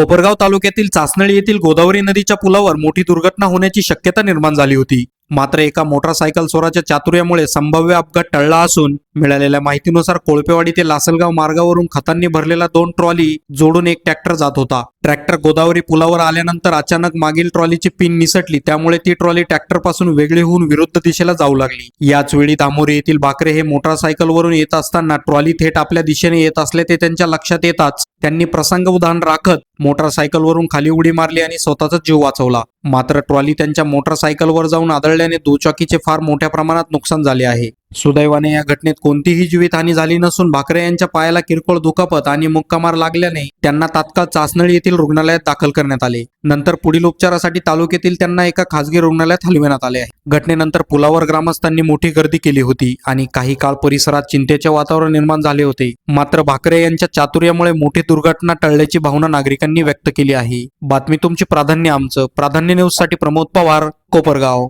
कोपरगाव तालुक्यातील चासनळी येथील गोदावरी नदीच्या पुलावर मोठी दुर्घटना होण्याची शक्यता निर्माण झाली होती. मात्र एका मोटारसायकल चोराच्या चातुर्यामुळे संभाव्य अपघात टळला असून मिळालेल्या माहितीनुसार कोळपेवाडी ते लासलगाव मार्गावरून खतांनी भरलेला दोन ट्रॉली जोडून एक ट्रॅक्टर जात होता. ट्रॅक्टर गोदावरी पुलावर आल्यानंतर अचानक मागील ट्रॉलीची पिन निसटली. त्यामुळे ती ट्रॉली ट्रॅक्टरपासून वेगळी होऊन विरुद्ध दिशेला जाऊ लागली. याच वेळी दामोरी येथील बाकरे हे मोटारसायकलवरून येत असताना ट्रॉली थेट आपल्या दिशेने येत असले ते त्यांच्या लक्षात येताच त्यांनी प्रसंग उदाहरण राखत मोटारसायकलवरून खाली उडी मारली आणि स्वतःचा जीव वाचवला. मात्र ट्रॉली त्यांच्या मोटरसायकलवर जाऊन आदळल्याने दुचाकीचे फार मोठ्या प्रमाणात नुकसान झाले आहे. सुदैवाने या घटनेत कोणतीही जीवितहानी झाली नसून भाकरे यांच्या पायाला किरकोळ दुखापत आणि मुक्कामार लागल्याने त्यांना तात्काळ चाचणळी येथील रुग्णालयात दाखल करण्यात आले. नंतर पुढील उपचारासाठी तालुक्यातील त्यांना एका खासगी रुग्णालयात हलविण्यात आले आहे. घटनेनंतर पुलावर ग्रामस्थांनी मोठी गर्दी केली होती आणि काही काळ परिसरात चिंतेचे वातावरण निर्माण झाले होते. मात्र भाकरे यांच्या चातुर्यामुळे मोठी दुर्घटना टळल्याची भावना नागरिकांनी व्यक्त केली आहे. बातमी तुमची प्राधान्य आमचं. प्राधान्य न्यूजसाठी प्रमोद पवार कोपरगाव.